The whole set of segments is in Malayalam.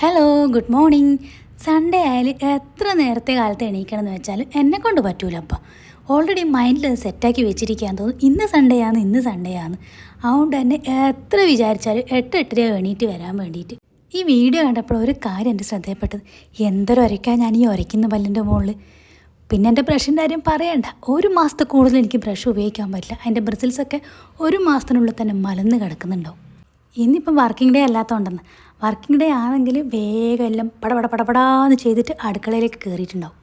ഹലോ ഗുഡ് മോർണിംഗ് സൺഡേ ആയാലും എത്ര നേരത്തെ കാലത്ത് എണീക്കണം എന്ന് വെച്ചാൽ എന്നെ കൊണ്ട് പറ്റൂല അപ്പം. ഓൾറെഡി മൈൻഡിൽ അത് സെറ്റാക്കി വെച്ചിരിക്കാൻ തോന്നും ഇന്ന് സൺഡേ ആണ് ഇന്ന് സൺഡേ ആണ്. അതുകൊണ്ട് തന്നെ എത്ര വിചാരിച്ചാലും എട്ട് എട്ടര എണീറ്റ് വരാൻ വേണ്ടിയിട്ട്. ഈ വീഡിയോ കണ്ടപ്പോൾ ഒരു കാര്യം എന്റെ ശ്രദ്ധയപ്പെട്ടത് എന്തൊരു ഉരയ്ക്കാൻ ഞാൻ ഈ ഉരയ്ക്കുന്ന പല്ലിന്റെ മുകളിൽ പിന്നെ എന്റെ ബ്രഷിന്റെ കാര്യം പറയണ്ട. ഒരു മാസത്തെ കൂടുതൽ എനിക്ക് ബ്രഷ് ഉപയോഗിക്കാൻ പറ്റില്ല. അതിന്റെ ബ്രിസിൽസൊക്കെ ഒരു മാസത്തിനുള്ളിൽ തന്നെ മലന്ന് കിടക്കുന്നുണ്ടാവും. ഇന്നിപ്പം വർക്കിംഗ് ഡേ അല്ലാത്തതുകൊണ്ടെന്ന്. വർക്കിംഗ് ഡേ ആണെങ്കിൽ വേഗം എല്ലാം പടപട പടപടാന്ന് ചെയ്തിട്ട് അടുക്കളയിലേക്ക് കയറിയിട്ടുണ്ടാവും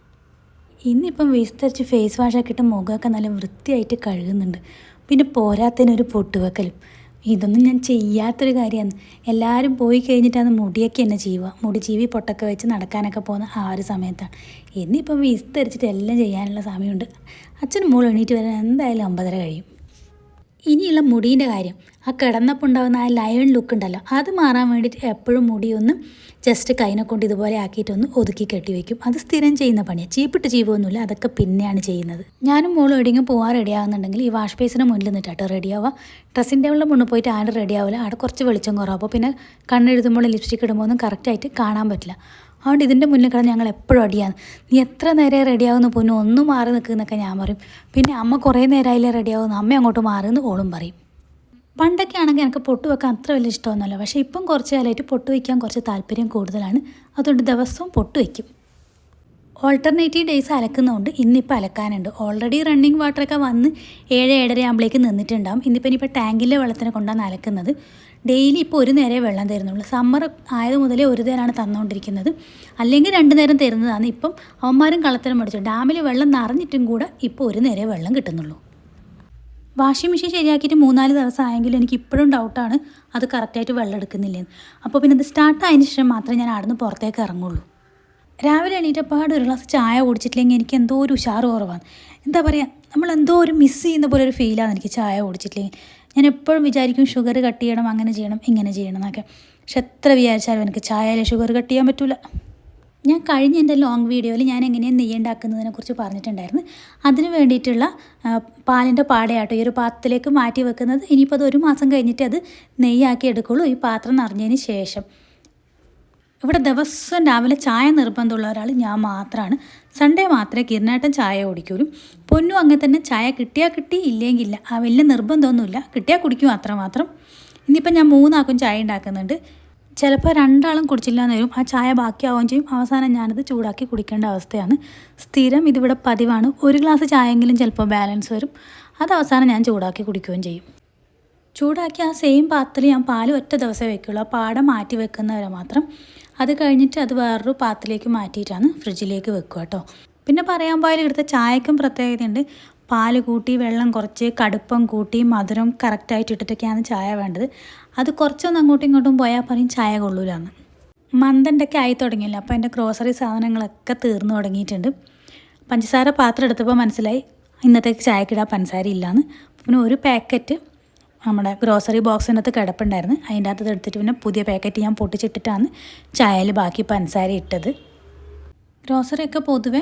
ഇന്നിപ്പം വിസ്തരിച്ച് ഫേസ് വാഷൊക്കെ ഇട്ട് മുഖമൊക്കെ നല്ല വൃത്തിയായിട്ട് കഴുകുന്നുണ്ട്. പിന്നെ പോരാത്തതിനൊരു പൊട്ടുവെക്കലും. ഇതൊന്നും ഞാൻ ചെയ്യാത്തൊരു കാര്യമാണ്. എല്ലാവരും പോയി കഴിഞ്ഞിട്ടാണ് മുടിയൊക്കെ എന്നെ ചെയ്യുക. മുടി ജീവി പൊട്ടൊക്കെ വെച്ച് നടക്കാനൊക്കെ പോകുന്ന ആ ഒരു സമയത്താണ്. ഇന്നിപ്പം വിസ്തരിച്ചിട്ട് എല്ലാം ചെയ്യാനുള്ള സമയമുണ്ട്. അച്ഛനും മോൾ എണീറ്റ് വരാൻ എന്തായാലും ഒമ്പതര കഴിയും. ഇനിയുള്ള മുടീന്റെ കാര്യം. ആ കിടന്നപ്പോൾ ഉണ്ടാകുന്ന ആ ലയൺ ലുക്ക് ഉണ്ടല്ലോ അത് മാറാൻ വേണ്ടിയിട്ട് എപ്പോഴും മുടി ഒന്ന് ജസ്റ്റ് കൈനെ കൊണ്ട് ഇതുപോലെ ആക്കിയിട്ടൊന്ന് ഒതുക്കി കെട്ടി വെക്കും. അത് സ്ഥിരം ചെയ്യുന്ന പണിയാണ് ചീപ്പിട്ട് ചെയ്യുമൊന്നുമില്ല അതൊക്കെ പിന്നെയാണ് ചെയ്യുന്നത്. ഞാനും മോളും എവിടെയെങ്കിലും പോകാൻ റെഡി ആകുന്നുണ്ടെങ്കിൽ ഈ വാഷ് ബേസിന് മുന്നിൽ നിന്നിട്ടാട്ടോ റെഡി ആവുക. ഡ്രസ്സിന്റെ മുകളിൽ മുന്നിൽ പോയിട്ട് ആരും റെഡി ആവില്ല. അവിടെ കുറച്ച് വെളിച്ചം കുറവ്. അപ്പോൾ പിന്നെ കണ്ണെഴുതുമ്പോൾ ലിപ്സ്റ്റിക് ഇടുമ്പോൾ ഒന്നും കറക്റ്റായിട്ട് കാണാൻ പറ്റില്ല. അതുകൊണ്ട് ഇതിന്റെ മുന്നിൽ കിടന്ന് ഞങ്ങൾ എപ്പോഴും അടിയാണ്. നീ എത്ര നേരം റെഡിയാവുന്നു പൊന്നു? ഒന്നും മാറി നിൽക്കുന്നൊക്കെ ഞാൻ പറയും. പിന്നെ അമ്മ കുറേ നേരമായില്ലേ റെഡിയാവുന്നു അമ്മ അങ്ങോട്ട് മാറുമെന്ന് ഓളും പറയും. പണ്ടൊക്കെ ആണെങ്കിൽ എനിക്ക് പൊട്ട് വെക്കാൻ അത്ര വലിയ ഇഷ്ടമൊന്നുമല്ല. പക്ഷേ ഇപ്പം കുറച്ച് കാലമായിട്ട് പൊട്ട് വയ്ക്കാൻ കുറച്ച് താല്പര്യം കൂടുതലാണ്. അതുകൊണ്ട് ദിവസവും പൊട്ട് വയ്ക്കും ഓൾട്ടർനേറ്റീവ് ഡേയ്സ് അലക്കുന്നതുകൊണ്ട് ഇന്നിപ്പോൾ അലക്കാനുണ്ട്. ഓൾറെഡി റണ്ണിങ് വാട്ടറൊക്കെ വന്ന് ഏഴ് ഏഴര ആകുമ്പോഴേക്ക് നിന്നിട്ടുണ്ടാകും ഇന്നിപ്പോൾ ഇനിയിപ്പോൾ ടാങ്കിലെ വെള്ളത്തിനെ കൊണ്ടാണ് അലക്കുന്നത്. ഡെയിലി ഇപ്പോൾ ഒരു നേരമേ വെള്ളം തരുന്നുള്ളൂ. സമ്മർ ആയത് മുതലേ ഒരു നേരമാണ് തന്നുകൊണ്ടിരിക്കുന്നത് അല്ലെങ്കിൽ രണ്ട് നേരം തരുന്നതാണ്. ഇപ്പം അവന്മാരും കള്ളത്തരം പഠിച്ചു ഡാമിൽ വെള്ളം നിറഞ്ഞിട്ടും കൂടെ ഇപ്പോൾ ഒരു നേരമേ വെള്ളം കിട്ടുന്നുള്ളൂ. വാഷിംഗ് മെഷീൻ ശരിയാക്കിയിട്ട് മൂന്നാൽ ദിവസം ആയെങ്കിലും എനിക്ക് ഇപ്പോഴും ഡൗട്ടാണ് അത് കറക്റ്റായിട്ട് വെള്ളം എടുക്കുന്നില്ലെന്ന്. അപ്പോൾ പിന്നെ അത് സ്റ്റാർട്ട് ആയതിന് ശേഷം മാത്രമേ ഞാൻ അവിടുന്ന് പുറത്തേക്ക് ഇറങ്ങുള്ളൂ. രാവിലെ എണീറ്റപ്പാട് ഒരു ഗ്ലാസ് ചായ കുടിച്ചിട്ടില്ലെങ്കിൽ എനിക്ക് എന്തോ ഒരു ഉഷാറ് കുറവാണ്. എന്താ പറയുക നമ്മൾ എന്തോ ഒരു മിസ് ചെയ്യുന്ന പോലെ ഒരു ഫീലാണ് എനിക്ക് ചായ കുടിച്ചിട്ടില്ലെങ്കിൽ. ഞാൻ എപ്പോഴും വിചാരിക്കും ഷുഗർ കട്ട് ചെയ്യണം അങ്ങനെ ചെയ്യണം ഇങ്ങനെ ചെയ്യണം എന്നൊക്കെ. പക്ഷെ എത്ര വിചാരിച്ചാലും എനിക്ക് ചായയിലെ ഷുഗർ കട്ട് ചെയ്യാൻ പറ്റില്ല ഞാൻ കഴിഞ്ഞ എന്റെ ലോങ് വീഡിയോയിൽ ഞാൻ എങ്ങനെയാണ് നെയ്യ് ഉണ്ടാക്കുന്നതിനെ കുറിച്ച് പറഞ്ഞിട്ടുണ്ടായിരുന്നു. അതിന് വേണ്ടിയിട്ടുള്ള പാലിന്റെ പാടയാട്ടോ ഈ ഒരു പാത്രത്തിലേക്ക് മാറ്റി വെക്കുന്നത്. ഇനിയിപ്പോൾ അത് ഒരു മാസം കഴിഞ്ഞിട്ട് അത് നെയ്യാക്കി എടുക്കുള്ളൂ ഈ പാത്രം നിറഞ്ഞതിന് ശേഷം. ഇവിടെ ദിവസം രാവിലെ ചായ നിർബന്ധമുള്ള ഒരാൾ ഞാൻ മാത്രമാണ് സൺഡേ മാത്രമേ കിരണാട്ടൻ ചായ കുടിക്കൂലും പൊന്നു അങ്ങനെ തന്നെ ചായ കിട്ടിയാൽ കിട്ടി ഇല്ലെങ്കിൽ ഇല്ല ആ വലിയ നിർബന്ധമൊന്നുമില്ല. കിട്ടിയാൽ കുടിക്കും അത്രമാത്രം ഇനിയിപ്പോൾ ഞാൻ മൂന്നാക്കും ചായ ഉണ്ടാക്കുന്നുണ്ട്. ചിലപ്പോൾ രണ്ടാളും കുടിച്ചില്ല എന്ന് വരും. ആ ചായ ബാക്കിയാവുകയും ചെയ്യും. അവസാനം ഞാനത് ചൂടാക്കി കുടിക്കേണ്ട അവസ്ഥയാണ്. സ്ഥിരം ഇതിവിടെ പതിവാണ്. ഒരു ഗ്ലാസ് ചായയെങ്കിലും ചിലപ്പോൾ ബാലൻസ് വരും. അത് അവസാനം ഞാൻ ചൂടാക്കി കുടിക്കുകയും ചെയ്യും. ചൂടാക്കി ആ സെയിം പാത്രത്തിൽ ഞാൻ പാൽ ഒറ്റ ദിവസമേ വെക്കുള്ളൂ. ആ പാട മാറ്റി വെക്കുന്നവരെ മാത്രം. അത് കഴിഞ്ഞിട്ട് അത് വേറൊരു പാത്രത്തിലേക്ക് മാറ്റിയിട്ടാണ് ഫ്രിഡ്ജിലേക്ക് വെക്കുക കേട്ടോ. പിന്നെ പറയാൻ പോയാൽ ഇവിടുത്തെ ചായക്കും പ്രത്യേകതയുണ്ട്. പാൽ കൂട്ടി വെള്ളം കുറച്ച് കടുപ്പം കൂട്ടി മധുരം കറക്റ്റായിട്ട് ഇട്ടിട്ടൊക്കെയാണ് ചായ വേണ്ടത്. അത് കുറച്ചൊന്ന് അങ്ങോട്ടും ഇങ്ങോട്ടും പോയാൽ പറയും ചായ കൊള്ളൂലാന്ന്. മന്ദന്റെ ആയി തുടങ്ങിയില്ല. അപ്പോൾ എന്റെ ഗ്രോസറി സാധനങ്ങളൊക്കെ തീർന്നു തുടങ്ങിയിട്ടുണ്ട്. പഞ്ചസാര പാത്രം എടുത്തപ്പോൾ മനസ്സിലായി ഇന്നത്തേക്ക് ചായക്കിടാൻ പഞ്ചസാര ഇല്ലയെന്ന് പിന്നെ ഒരു പാക്കറ്റ് നമ്മുടെ ഗ്രോസറി ബോക്സിനകത്ത് കിടപ്പുണ്ടായിരുന്നു. അതിന്റെ അകത്ത് എടുത്തിട്ട് പിന്നെ പുതിയ പാക്കറ്റ് ഞാൻ പൊട്ടിച്ചിട്ടിട്ടാണ് ചായയിൽ ബാക്കി പഞ്ചസാര ഇട്ടത്. ഗ്രോസറിയൊക്കെ പൊതുവെ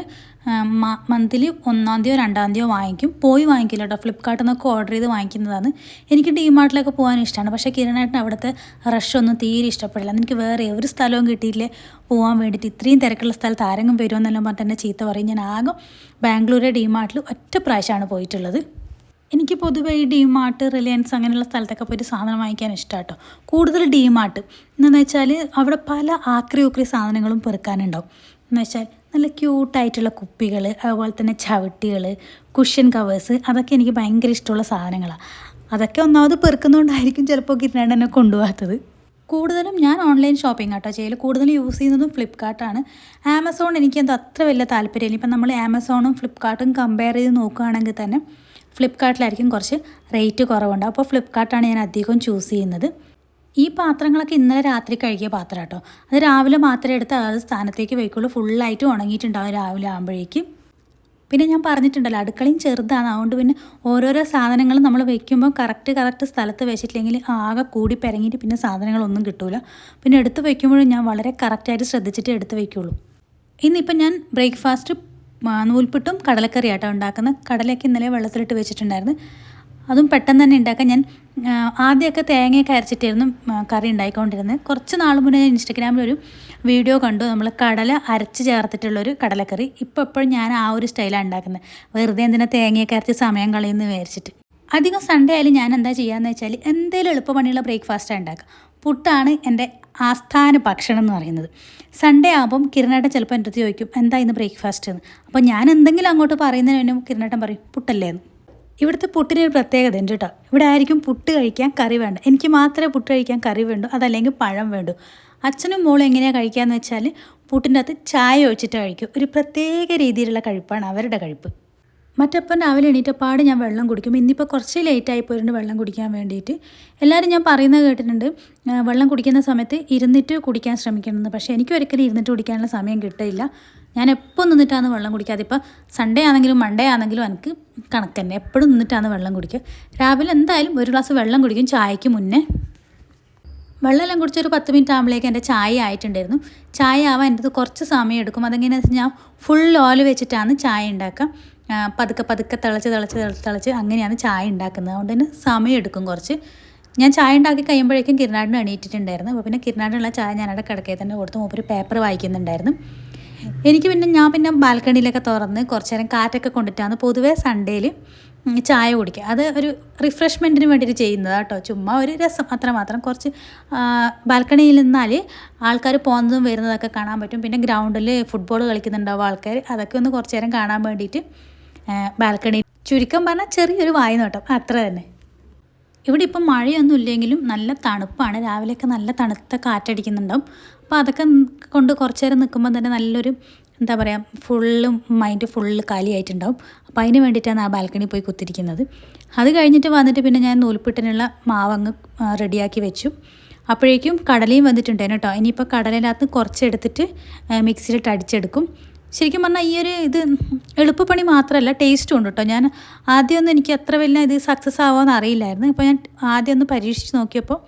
മന്ത്ലി ഒന്നാം തീയതിയോ രണ്ടാം തീയതിയോ വാങ്ങിക്കും. പോയി വാങ്ങിക്കില്ല കേട്ടോ. ഫ്ലിപ്കാർട്ടിൽ നിന്നൊക്കെ ഓർഡർ ചെയ്ത് വാങ്ങിക്കുന്നതാണ്. എനിക്ക് ഡിമാർട്ടിലൊക്കെ പോകാൻ ഇഷ്ടമാണ്. പക്ഷേ കിരണേട്ടൻ അവിടുത്തെ റഷ് ഒന്നും തീരെ ഇഷ്ടപ്പെടില്ല. എനിക്ക് വേറെ ഒരു സ്ഥലവും കിട്ടിയില്ലേ പോകാൻ വേണ്ടിയിട്ട് ഇത്രയും തിരക്കുള്ള സ്ഥലത്ത് ആരെങ്കിലും വരുമെന്നെല്ലാം പറഞ്ഞിട്ട് തന്നെ ചീത്ത പറയും. ഞാൻ ആകെ ബാംഗ്ലൂരെ ഡിമാർട്ടിൽ ഒറ്റ പ്രാവശ്യമാണ് പോയിട്ടുള്ളത്. എനിക്ക് പൊതുവേ ഈ ഡിമാർട്ട് റിലയൻസ് അങ്ങനെയുള്ള സ്ഥലത്തൊക്കെ പോയിട്ട് സാധനം വാങ്ങിക്കാൻ ഇഷ്ടമാണ് കേട്ടോ കൂടുതൽ ഡിമാർട്ട് എന്നു വെച്ചാൽ അവിടെ പല ആക്രി ഉക്രി സാധനങ്ങളും പെറുക്കാനുണ്ടാവും. എന്ന് വെച്ചാൽ നല്ല ക്യൂട്ടായിട്ടുള്ള കുപ്പികൾ അതുപോലെ തന്നെ ചവിട്ടികൾ കുഷ്യൻ കവേഴ്സ് അതൊക്കെ എനിക്ക് ഭയങ്കര ഇഷ്ടമുള്ള സാധനങ്ങളാണ് അതൊക്കെ ഒന്നാമത് പെറുക്കുന്നതുകൊണ്ടായിരിക്കും ചിലപ്പോൾ കിട്ടാണ്ട് എന്നെ കൊണ്ടുപോകാത്തത്. കൂടുതലും ഞാൻ ഓൺലൈൻ ഷോപ്പിംഗ് ആട്ടോ ചെയ്യൽ കൂടുതലും യൂസ് ചെയ്യുന്നതും ഫ്ലിപ്കാർട്ടാണ് ആമസോൺ എനിക്കത് അത്ര വലിയ താല്പര്യമില്ല. ഇപ്പം നമ്മൾ ആമസോണും ഫ്ലിപ്കാർട്ടും കമ്പയർ ചെയ്ത് നോക്കുകയാണെങ്കിൽ തന്നെ ഫ്ലിപ്കാർട്ടിലായിരിക്കും കുറച്ച് റേറ്റ് കുറവുണ്ട്. അപ്പോൾ ഫ്ലിപ്കാർട്ടാണ് ഞാൻ അധികം ചൂസ് ചെയ്യുന്നത്. ഈ പാത്രങ്ങളൊക്കെ ഇന്നലെ രാത്രി കഴുകിയ പാത്രം കേട്ടോ. അത് രാവിലെ മാത്രമേ എടുത്ത് അത് സ്ഥാനത്തേക്ക് വയ്ക്കുള്ളൂ. ഫുള്ളായിട്ട് ഉണങ്ങിയിട്ടുണ്ടാവും രാവിലെ ആകുമ്പോഴേക്കും പിന്നെ ഞാൻ പറഞ്ഞിട്ടുണ്ടല്ലോ അടുക്കളയും ചെറുതാണ്. അതുകൊണ്ട് പിന്നെ ഓരോരോ സാധനങ്ങളും നമ്മൾ വെക്കുമ്പോൾ കറക്റ്റ് കറക്റ്റ് സ്ഥലത്ത് വെച്ചിട്ടില്ലെങ്കിൽ ആകെ കൂടി പെരങ്ങിയിട്ട് പിന്നെ സാധനങ്ങളൊന്നും കിട്ടൂല. പിന്നെ എടുത്ത് വെക്കുമ്പോഴും ഞാൻ വളരെ കറക്റ്റായിട്ട് ശ്രദ്ധിച്ചിട്ട് എടുത്ത് വയ്ക്കുള്ളൂ. ഇന്നിപ്പം ഞാൻ ബ്രേക്ക്ഫാസ്റ്റ് നൂൽപ്പിട്ടും കടലക്കറിയാട്ടോ ഉണ്ടാക്കുന്ന കടലയൊക്കെ ഇന്നലെ വെള്ളത്തിലിട്ട് വെച്ചിട്ടുണ്ടായിരുന്നു. അതും പെട്ടെന്ന് തന്നെ ഉണ്ടാക്കാൻ ഞാൻ ആദ്യമൊക്കെ തേങ്ങയൊക്കെ അരച്ചിട്ടായിരുന്നു കറി ഉണ്ടായിക്കൊണ്ടിരുന്നത്. കുറച്ച് നാൾ മുന്നേ ഞാൻ ഇൻസ്റ്റഗ്രാമിൽ ഒരു വീഡിയോ കണ്ടു. നമ്മൾ കടല അരച്ച് ചേർത്തിട്ടുള്ളൊരു കടലക്കറി. ഇപ്പോൾ എപ്പോഴും ഞാൻ ആ ഒരു സ്റ്റൈലാണ് ഉണ്ടാക്കുന്നത്. വെറുതെ എന്തിനാ തേങ്ങയൊക്കെ അരച്ച് സമയം കളയുന്നു വിചാരിച്ചിട്ട്. അധികം സൺഡേ ആയാലും ഞാൻ എന്താ ചെയ്യാന്ന് വെച്ചാൽ എന്തെങ്കിലും എളുപ്പപ്പണിയുള്ള ബ്രേക്ക്ഫാസ്റ്റാണ് ഉണ്ടാക്കുക. പുട്ടാണ് എന്റെ ആസ്ഥാന ഭക്ഷണം എന്ന് പറയുന്നത്. സൺഡേ ആകുമ്പം കിരണേട്ടൻ ചിലപ്പോൾ എന്റെ അടുത്ത് ചോദിക്കും എന്താ ഇന്ന് ബ്രേക്ക്ഫാസ്റ്റ് എന്ന് അപ്പോൾ ഞാൻ എന്തെങ്കിലും അങ്ങോട്ട് പറയുന്നതിന് മുന്നേ കിരണേട്ടൻ പറയും പുട്ടല്ലേ? എന്ന്. ഇവിടുത്തെ പുട്ടിനൊരു പ്രത്യേകത ഉണ്ട് കേട്ടോ. ഇവിടെ ആയിരിക്കും പുട്ട് കഴിക്കാൻ കറി വേണ്ട. എനിക്ക് മാത്രമേ പുട്ട് കഴിക്കാൻ കറി വേണ്ടൂ അതല്ലെങ്കിൽ പഴം വേണ്ടൂ. അച്ഛനും മോളും എങ്ങനെയാണ് കഴിക്കാന്ന് വെച്ചാൽ പുട്ടിന്റെ അകത്ത് ചായ ഒഴിച്ചിട്ട് കഴിക്കും. ഒരു പ്രത്യേക രീതിയിലുള്ള കഴിപ്പാണ് അവരുടെ കഴിപ്പ്. മറ്റപ്പം രാവിലെ എണീറ്റപ്പാട് ഞാൻ വെള്ളം കുടിക്കും. ഇന്നിപ്പോൾ കുറച്ച് ലേറ്റായി പോയിട്ടുണ്ട് വെള്ളം കുടിക്കാൻ വേണ്ടിയിട്ട് എല്ലാവരും ഞാൻ പറയുന്നത് കേട്ടിട്ടുണ്ട് വെള്ളം കുടിക്കുന്ന സമയത്ത് ഇരുന്നിട്ട് കുടിക്കാൻ ശ്രമിക്കണമെന്ന്. പക്ഷേ എനിക്ക് ഒരിക്കലും ഇരുന്നിട്ട് കുടിക്കാനുള്ള സമയം കിട്ടില്ല ഞാൻ എപ്പോൾ നിന്നിട്ടാണ് വെള്ളം കുടിക്കാതെ? ഇപ്പോൾ സൺഡേ ആണെങ്കിലും മൺഡേ ആണെങ്കിലും എനിക്ക് കണക്ക് തന്നെ. എപ്പോഴും നിന്നിട്ടാണ് വെള്ളം കുടിക്കുക. രാവിലെ എന്തായാലും ഒരു ഗ്ലാസ് വെള്ളം കുടിക്കും ചായയ്ക്ക് മുന്നേ. വെള്ളമെല്ലാം കുടിച്ചൊരു പത്ത് മിനിറ്റ് ആകുമ്പോഴേക്കും എന്റെ ചായ ആയിട്ടുണ്ടായിരുന്നു. ചായ ആവാൻ എന്റെ കുറച്ച് സമയം എടുക്കും. അതെങ്ങനെയാണെന്ന് വെച്ചാൽ ഞാൻ ഫുൾ ഓയിൽ വെച്ചിട്ടാണ് ചായ ഉണ്ടാക്കുക. പതുക്കെ പതുക്കെ തിളച്ച് തിളച്ച് തിളച്ച് അങ്ങനെയാണ് ചായ ഉണ്ടാക്കുന്നത്. അതുകൊണ്ട് തന്നെ സമയം എടുക്കും കുറച്ച്. ഞാൻ ചായ ഉണ്ടാക്കി കഴിയുമ്പോഴേക്കും കിരണാടിന് എണീറ്റിട്ടുണ്ടായിരുന്നു. അപ്പോൾ പിന്നെ കിരണാടിനുള്ള ചായ ഞാനവിടെ കിടക്കയിൽ തന്നെ കൊടുത്ത്. മൂപ്പര് പേപ്പർ വായിക്കുന്നുണ്ടായിരുന്നു. എനിക്ക് പിന്നെ ഞാൻ പിന്നെ ബാൽക്കണിയിലൊക്കെ തുറന്ന് കുറച്ച് നേരം കാറ്റൊക്കെ കൊണ്ടിട്ടാണ് പൊതുവേ സൺഡേയിൽ ചായ കുടിക്കുക. അത് ഒരു റിഫ്രഷ്മെന്റിന് വേണ്ടിയിട്ട് ചെയ്യുന്നത് കേട്ടോ. ചുമ്മാ ഒരു രസം അത്രമാത്രം. കുറച്ച് ബാൽക്കണിയിൽ നിന്നാൽ ആൾക്കാർ പോകുന്നതും വരുന്നതൊക്കെ കാണാൻ പറ്റും. പിന്നെ ഗ്രൗണ്ടിൽ ഫുട്ബോൾ കളിക്കുന്നുണ്ടാവും ആൾക്കാർ അതൊക്കെ ഒന്ന് കുറച്ച് നേരം കാണാൻ വേണ്ടിയിട്ട് ബാൽക്കണി. ചുരുക്കം പറഞ്ഞാൽ ചെറിയൊരു വായു നോട്ടം അത്ര തന്നെ. ഇവിടെ ഇപ്പം മഴയൊന്നും ഇല്ലെങ്കിലും നല്ല തണുപ്പാണ്. രാവിലെയൊക്കെ നല്ല തണുത്ത കാറ്റടിക്കുന്നുണ്ടാവും. അപ്പോൾ അതൊക്കെ കൊണ്ട് കുറച്ച് നേരം നിൽക്കുമ്പോൾ തന്നെ നല്ലൊരു എന്താ പറയുക ഫുള്ള് മൈൻഡ് ഫുള്ള് കാലിയായിട്ടുണ്ടാവും. അപ്പോൾ അതിന് വേണ്ടിയിട്ടാണ് ആ ബാൽക്കണി പോയി കുത്തിരിക്കുന്നത്. അത് കഴിഞ്ഞിട്ട് വന്നിട്ട് പിന്നെ ഞാൻ നൂൽപ്പിട്ടിനുള്ള മാവങ്ങ് റെഡിയാക്കി വെച്ചു. അപ്പോഴേക്കും കടലയും വന്നിട്ടുണ്ടായിരുന്നു കേട്ടോ. ഇനിയിപ്പോൾ കടലിനകത്ത് കുറച്ചെടുത്തിട്ട് മിക്സിയിലിട്ട് അടിച്ചെടുക്കും. ശരിക്കും പറഞ്ഞാൽ ഈ ഒരു ഇത് എളുപ്പപ്പണി മാത്രമല്ല ടേസ്റ്റും ഉണ്ട് കേട്ടോ ഞാൻ ആദ്യമൊന്നും എനിക്ക് അത്ര വലിയ ഇത് സക്സസ് ആവുമെന്ന് അറിയില്ലായിരുന്നു. ഇപ്പോൾ ഞാൻ ആദ്യം ഒന്ന് പരീക്ഷിച്ച് നോക്കിയപ്പോൾ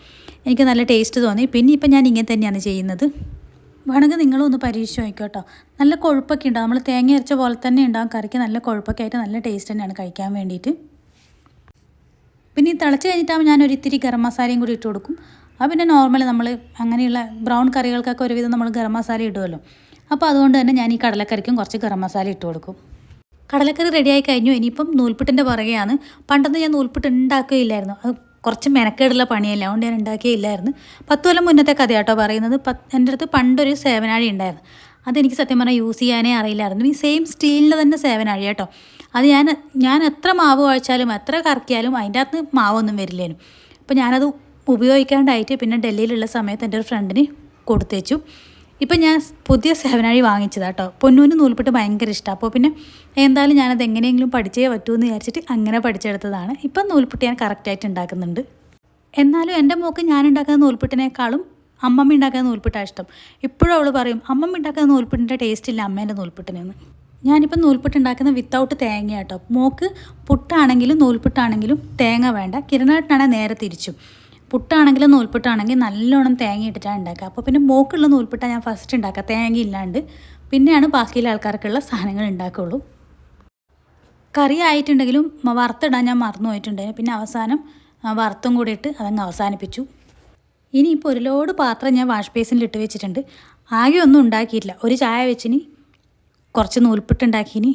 എനിക്ക് നല്ല ടേസ്റ്റ് തോന്നി. പിന്നെ ഇപ്പം ഞാൻ ഇങ്ങനെ തന്നെയാണ് ചെയ്യുന്നത്. വേണമെങ്കിൽ ഒന്ന് പരീക്ഷിച്ച് നോക്കിക്കോട്ടോ നല്ല കൊഴുപ്പൊക്കെ ഉണ്ടാവും. നമ്മൾ തേങ്ങ അരച്ച പോലെ തന്നെ ഉണ്ടാവും. കറിക്ക് നല്ല കൊഴുപ്പൊക്കെ ആയിട്ട് നല്ല ടേസ്റ്റ് തന്നെയാണ് കഴിക്കാൻ വേണ്ടിയിട്ട്. പിന്നെ ഈ തിളച്ച് കഴിഞ്ഞിട്ടാകുമ്പോൾ ഒരു ഇത്തിരി ഗരം മസാലയും കൂടി ഇട്ട് കൊടുക്കും. അത് പിന്നെ നോർമൽ നമ്മൾ അങ്ങനെയുള്ള ബ്രൗൺ കറികൾക്കൊക്കെ ഒരുവിധം നമ്മൾ ഗരം മസാല ഇടുമല്ലോ അപ്പോൾ അതുകൊണ്ട് തന്നെ ഞാൻ ഈ കടലക്കറിക്കും കുറച്ച് ഗരം മസാല ഇട്ട് കൊടുക്കും. കടലക്കറി റെഡിയായി കഴിഞ്ഞു. ഇനിയിപ്പം നൂൽപ്പിട്ടിന്റെ പുറകെയാണ്. പണ്ടൊന്നും ഞാൻ നൂൽപുട്ട് ഉണ്ടാക്കുകയില്ലായിരുന്നു. അത് കുറച്ച് മെനക്കേടുള്ള പണിയല്ല. അതുകൊണ്ട് ഞാൻ ഉണ്ടാക്കിയില്ലായിരുന്നു. പത്ത് കൊല്ലം മുന്നത്തെ കഥയാട്ടോ പറയുന്നത്. പത്ത് എന്റെ അടുത്ത് പണ്ടൊരു സേവനാഴി ഉണ്ടായിരുന്നു. അതെനിക്ക് സത്യം പറഞ്ഞാൽ യൂസ് ചെയ്യാനേ അറിയില്ലായിരുന്നു. ഈ സെയിം സ്റ്റീലിന്റെ തന്നെ സേവനാഴി കേട്ടോ. അത് ഞാൻ ഞാൻ എത്ര മാവ് കുഴച്ചാലും എത്ര കറക്കിയാലും അതിന്റെ അകത്ത് മാവൊന്നും വരില്ലേനും. അപ്പോൾ ഞാനത് ഉപയോഗിക്കാണ്ടായിട്ട് പിന്നെ ഡൽഹിയിലുള്ള സമയത്ത് എന്റെ ഒരു ഫ്രണ്ടിന് കൊടുത്തേച്ചു. ഇപ്പം ഞാൻ പുതിയ സേവനാഴി വാങ്ങിച്ചതാ കേട്ടോ പൊന്നൂന് നൂൽപ്പെട്ട് ഭയങ്കര ഇഷ്ടമാണ് അപ്പോൾ പിന്നെ എന്തായാലും ഞാനത് എങ്ങനെയെങ്കിലും പഠിച്ചേ പറ്റൂ എന്ന് വിചാരിച്ചിട്ട് അങ്ങനെ പഠിച്ചെടുത്തതാണ്. ഇപ്പം നൂൽപ്പെട്ട് ഞാൻ കറക്റ്റായിട്ട് ഉണ്ടാക്കുന്നുണ്ട്. എന്നാലും എന്റെ മോക്ക് ഞാൻ ഉണ്ടാക്കുന്ന നൂൽപ്പെട്ടിനേക്കാളും അമ്മമ്മ ഉണ്ടാക്കുന്ന നൂൽപ്പെട്ടാണ് ഇഷ്ടം. ഇപ്പോഴും അവൾ പറയും അമ്മമ്മ ഉണ്ടാക്കുന്ന നൂൽപ്പെട്ടിന്റെ ടേസ്റ്റ് ഇല്ല അമ്മേന്റെ നൂൽപ്പെട്ടിനെന്ന് ഞാനിപ്പോൾ നൂൽപ്പെട്ട് ഉണ്ടാക്കുന്ന വിത്തൗട്ട് തേങ്ങ കേട്ടോ മോക്ക് പുട്ടാണെങ്കിലും നൂൽപ്പെട്ടാണെങ്കിലും തേങ്ങ വേണ്ട. കിരണാട്ടിനാണെങ്കിൽ നേരെ തിരിച്ചും. പുട്ടാണെങ്കിലും നൂൽപ്പുട്ടാണെങ്കിൽ നല്ലോണം തേങ്ങ ഇട്ടിട്ടാണ് ഉണ്ടാക്കുക. അപ്പോൾ പിന്നെ മോക്കുള്ള നൂൽപ്പെട്ടാണ് ഞാൻ ഫസ്റ്റ് ഉണ്ടാക്കുക. തേങ്ങ ഇല്ലാണ്ട്. പിന്നെയാണ് ബാക്കിയുള്ള ആൾക്കാർക്കുള്ള സാധനങ്ങൾ ഉണ്ടാക്കുകയുള്ളൂ കറി ആയിട്ടുണ്ടെങ്കിലും വറുത്തിടാൻ ഞാൻ മറന്നു പോയിട്ടുണ്ടായിരുന്നു. പിന്നെ അവസാനം വറുത്തും കൂടി ഇട്ട് അതങ്ങ് അവസാനിപ്പിച്ചു. ഇനിയിപ്പോൾ ഒരു ലോഡ് പാത്രം ഞാൻ വാഷ് ബേസിനിൽ ഇട്ട് വെച്ചിട്ടുണ്ട്. ആകെ ഒന്നും ഉണ്ടാക്കിയിട്ടില്ല. ഒരു ചായ വെച്ചിനി കുറച്ച് നൂൽപ്പിട്ടുണ്ടാക്കിനി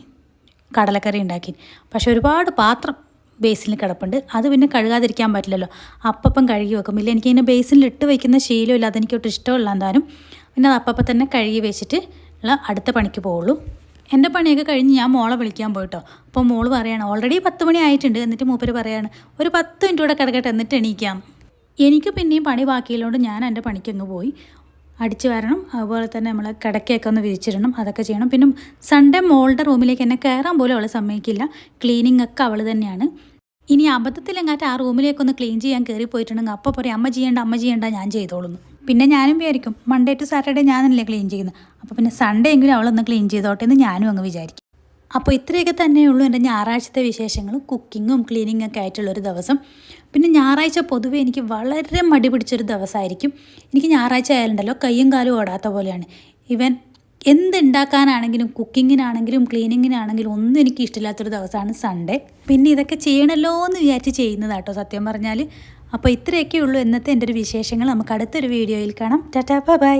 കടലക്കറി ഉണ്ടാക്കി പക്ഷെ ഒരുപാട് പാത്രം ബേസിനിൽ കിടപ്പുണ്ട്. അത് പിന്നെ കഴുകാതിരിക്കാൻ പറ്റില്ലല്ലോ. അപ്പം കഴുകി വെക്കും. ഇല്ല എനിക്ക് ഇതിനെ ബേസിനിൽ ഇട്ട് വയ്ക്കുന്ന ശീലമില്ല അതെനിക്ക് ഒട്ടും ഇഷ്ടമില്ല എന്തായാലും. പിന്നെ അത് അപ്പം തന്നെ കഴുകി വെച്ചിട്ട് ഉള്ള അടുത്ത പണിക്ക് പോവുള്ളൂ. എന്റെ പണിയൊക്കെ കഴിഞ്ഞ് ഞാൻ മോളെ വിളിക്കാൻ പോയിട്ടോ. അപ്പോൾ മോൾ പറയാണ് ഓൾറെഡി പത്ത് മണി ആയിട്ടുണ്ട്. എന്നിട്ട് മൂപ്പര് പറയാണ് ഒരു പത്ത് മിനിറ്റ് കൂടെ കിടക്കട്ടെ എന്നിട്ട് എണീക്കാം. എനിക്ക് പിന്നെയും പണി ബാക്കിയുള്ളതുകൊണ്ട് ഞാൻ എന്റെ പണിക്കങ്ങ് പോയി. അടിച്ചു വരണം. അതുപോലെ തന്നെ നമ്മൾ കിടക്കയൊക്കെ ഒന്ന് വിരിച്ചിടണം. അതൊക്കെ ചെയ്യണം. പിന്നെ സൺഡേ മോളുടെ റൂമിലേക്ക് എന്നെ കയറാൻ പോലും അവൾ സമ്മതിക്കില്ല. ക്ലീനിങ് ഒക്കെ അവൾ തന്നെയാണ്. ഇനി അബദ്ധത്തിലെങ്ങാട്ട് ആ റൂമിലേക്കൊന്ന് ക്ലീൻ ചെയ്യാൻ കയറി പോയിട്ടുണ്ടെങ്കിൽ അപ്പോൾ പറയും അമ്മ ചെയ്യേണ്ട അമ്മ ചെയ്യേണ്ട ഞാൻ ചെയ്തോളുന്നു പിന്നെ ഞാനും വിചാരിക്കും മൺഡേ ടു സാറ്റർഡേ ഞാനല്ലേ ക്ലീൻ ചെയ്യുന്നത്. അപ്പോൾ പിന്നെ സൺഡേ എങ്കിലും അവളൊന്ന് ക്ലീൻ ചെയ്തോട്ടെ എന്ന് ഞാനും അങ്ങ് വിചാരിക്കും. അപ്പോൾ ഇത്രയൊക്കെ തന്നെയുള്ളൂ എന്റെ ഞായറാഴ്ചത്തെ വിശേഷങ്ങളും കുക്കിങ്ങും ക്ലീനിങ്ങും ഒക്കെ ആയിട്ടുള്ളൊരു ദിവസം. പിന്നെ ഞായറാഴ്ച പൊതുവേ എനിക്ക് വളരെ മടി പിടിച്ചൊരു ദിവസമായിരിക്കും. എനിക്ക് ഞായറാഴ്ച ആയാലുണ്ടല്ലോ കയ്യും കാലും ഓടാത്ത പോലെയാണ്. ഇവൻ എന്തുണ്ടാക്കാനാണെങ്കിലും കുക്കിങ്ങിനാണെങ്കിലും ക്ലീനിങ്ങിനാണെങ്കിലും ഒന്നും എനിക്ക് ഇഷ്ടമില്ലാത്തൊരു ദിവസമാണ് സൺഡേ പിന്നെ ഇതൊക്കെ ചെയ്യണമല്ലോ എന്ന് വിചാരിച്ച് ചെയ്യുന്നതാട്ടോ സത്യം പറഞ്ഞാൽ അപ്പോൾ ഇത്രയൊക്കെ ഉള്ളൂ എന്നത്തെ എന്റെ ഒരു വിശേഷങ്ങൾ. നമുക്ക് അടുത്തൊരു വീഡിയോയിൽ കാണാം. Tata bye.